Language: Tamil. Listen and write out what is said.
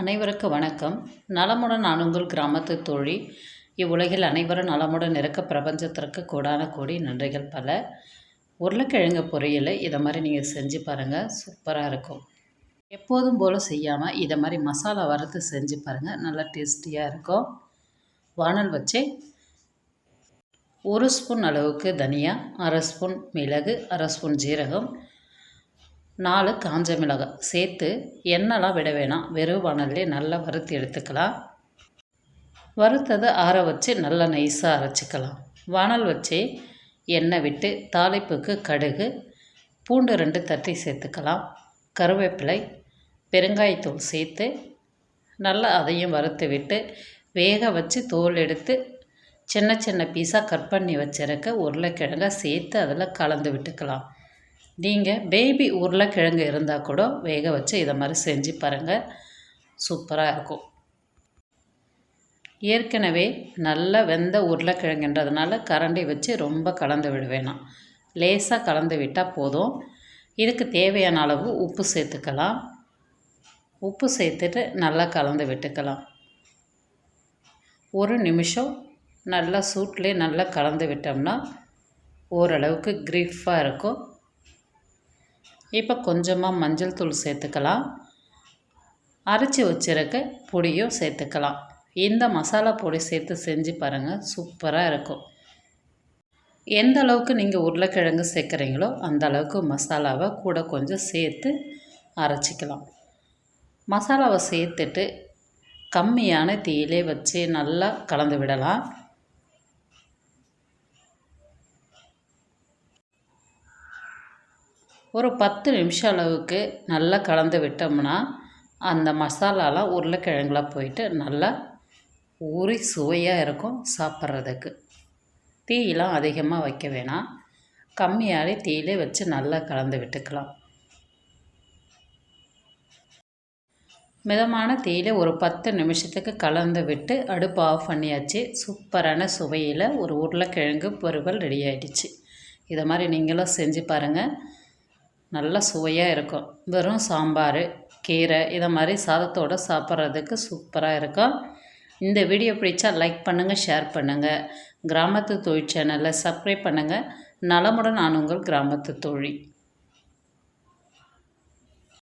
அனைவருக்கும் வணக்கம். நலமுடன் நான் உங்கள் கிராமத்து தோழி. இவ்வுலகில் அனைவரும் நலமுடன் இருக்க பிரபஞ்சத்திற்கு கூடான கோடி நன்றிகள் பல. உருளைக்கிழங்கு பொரியல் இதை மாதிரி நீங்கள் செஞ்சு பாருங்கள் சூப்பராக இருக்கும். எப்போதும் போல் செய்யாமல் இதை மாதிரி மசாலா வறுத்து செஞ்சு பாருங்கள் நல்லா டேஸ்டியாக இருக்கும். வானல் வச்சு ஒரு ஸ்பூன் அளவுக்கு தனியா அரை ஸ்பூன் மிளகு அரை ஸ்பூன் ஜீரகம் நாலு காஞ்ச மிளகாய் சேர்த்து எண்ணெய்லாம் விட வேணாம். வெறும் வானல்லே நல்லா வறுத்து எடுத்துக்கலாம். வறுத்ததை ஆற வச்சு நல்லா நைஸாக அரைச்சிக்கலாம். வானல் வச்சு எண்ணெய் விட்டு தாளிப்புக்கு கடுகு பூண்டு ரெண்டு தட்டி சேர்த்துக்கலாம். கருவேப்பிலை பெருங்காயத்தூள் சேர்த்து நல்லா அதையும் வறுத்து விட்டு வேக வச்சு தோல் எடுத்து சின்ன சின்ன பீஸாக கட் பண்ணி வச்சிருக்க உருளைக்கிழங்க சேர்த்து அதில் கலந்து விட்டுக்கலாம். நீங்கள் பேபி உருளைக்கிழங்கு இருந்தால் கூட வேக வச்சு இதை மாதிரி செஞ்சு பாருங்கள் சூப்பராக இருக்கும். ஏற்கனவே நல்லா வெந்த உருளைக்கிழங்குன்றதுனால கரண்டி வச்சு ரொம்ப கலந்து விடுவேணாம் லேசாக கலந்து விட்டால் போதும். இதுக்கு தேவையான அளவு உப்பு சேர்த்துக்கலாம். உப்பு சேர்த்துட்டு நல்லா கலந்து விட்டுக்கலாம். ஒரு நிமிஷம் நல்லா சூட்லேயே நல்லா கலந்து விட்டோம்னா ஓரளவுக்கு க்ரீஃபாக இருக்கும். இப்போ கொஞ்சமாக மஞ்சள் தூள் சேர்த்துக்கலாம். அரைச்சி வச்சிருக்க பொடியும் சேர்த்துக்கலாம். இந்த மசாலா பொடி சேர்த்து செஞ்சு பாருங்கள் சூப்பராக இருக்கும். எந்த அளவுக்கு நீங்கள் உருளைக்கிழங்கு சேர்க்குறீங்களோ அந்த அளவுக்கு மசாலாவை கூட கொஞ்சம் சேர்த்து அரைச்சிக்கலாம். மசாலாவை சேர்த்துட்டு கம்மியான தீயிலே வச்சு நல்லா கலந்து விடலாம். ஒரு பத்து நிமிஷம் அளவுக்கு நல்லா கலந்து விட்டோம்னா அந்த மசாலாலாம் உருளைக்கிழங்குல போயிட்டு நல்லா ஊறி சுவையாக இருக்கும் சாப்பிட்றதுக்கு. தீயெலாம் அதிகமாக வைக்க வேணாம். கம்மியாகவே தீயிலே வச்சு நல்லா கலந்து விட்டுக்கலாம். மிதமான தீயில ஒரு பத்து நிமிஷத்துக்கு கலந்து விட்டு அடுப்பு ஆஃப் பண்ணியாச்சு. சூப்பரான சுவையில் ஒரு உருளைக்கிழங்கு பொருவல் ரெடி ஆகிடுச்சு இதை மாதிரி நீங்களும் செஞ்சு பாருங்கள் நல்லா சுவையாக இருக்கும். வெறும் சாம்பார் கீரை இதை மாதிரி சாதத்தோடு சாப்பிட்றதுக்கு சூப்பராக இருக்கும். இந்த வீடியோ பிடிச்சா லைக் பண்ணுங்கள் ஷேர் பண்ணுங்கள் கிராமத்து தொழில் சேனலில் சப்ஸ்கிரைப் பண்ணுங்கள் நலமுடன் நான் உங்கள் கிராமத்து தொழில்.